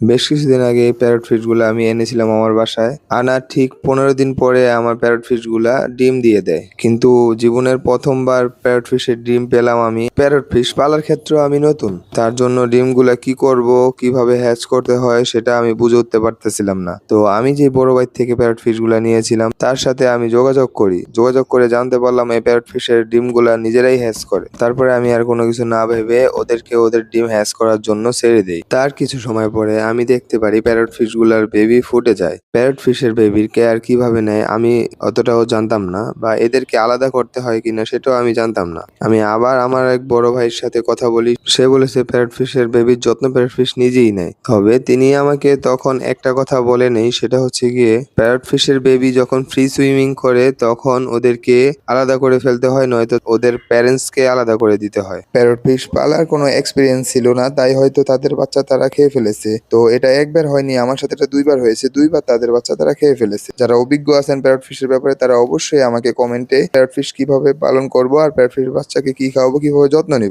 বেশ কিছুদিন আগে এই প্যারট ফিশগুলা আমি এনেছিলাম আমার বাসায়। আনার ঠিক পনেরো দিন পরে আমার প্যারট ফিশগুলা ডিম দিয়ে দেয়। কিন্তু জীবনের প্রথমবার প্যারট ফিশের ডিম পেলাম আমি। প্যারট ফিশ পালার ক্ষেত্রে আমি নতুন। তার জন্য ডিমগুলা কি করব, কীভাবে হ্যাচ করতে হয় সেটা আমি বুঝে উঠতে পারতেছিলাম না। তো আমি যে বড় ভাই থেকে প্যারট ফিশগুলা নিয়েছিলাম, তার সাথে আমি যোগাযোগ করি। যোগাযোগ করে জানতে পারলাম এই প্যারট ফিশের ডিমগুলা নিজেরাই হ্যাচ করে। তারপরে আমি আর কোনো কিছু না ভেবে ওদেরকে ওদের ডিম হ্যাচ করার জন্য ছেড়ে দিই। তার কিছু সময় পরে আমি দেখতে পারি প্যারট ফিশগুলার বেবি ফুটে যায়। প্যারট ফিশের বেবির কেয়ার কীভাবে নেয় আমি অতটাও জানতাম না বা এদেরকে আলাদা করতে হয় কিনা সেটাও আমি জানতাম না। আমি আবার আমার এক বড় ভাইয়ের সাথে কথা বলি, সে বলেছে প্যারট ফিশের বেবির যত্ন প্যারট ফিশ নিজেই নেয়। তবে তিনি আমাকে তখন একটা কথা বলে নেই, সেটা হচ্ছে গিয়ে প্যারট ফিশের বেবি যখন ফ্রি সুইমিং করে তখন ওদেরকে আলাদা করে ফেলতে হয়, নয়তো ওদের প্যারেন্টস কে আলাদা করে দিতে হয়। প্যারট ফিশ পালার কোনো এক্সপিরিয়েন্স ছিল না, তাই হয়তো তাদের বাচ্চা তারা খেয়ে ফেলেছে। তো এটা একবার হয়নি, আমার সাথে এটা দুইবার হয়েছে, দুইবার তাদের বাচ্চা তারা খেয়ে ফেলেছে। যারা অভিজ্ঞ আছেন প্যারট ফিশের ব্যাপারে, তারা অবশ্যই আমাকে কমেন্টে প্যারট ফিশ কীভাবে পালন করব আর প্যারট ফিশ বাচ্চাকে কি খাওয়াবো, কীভাবে যত্ন নিব।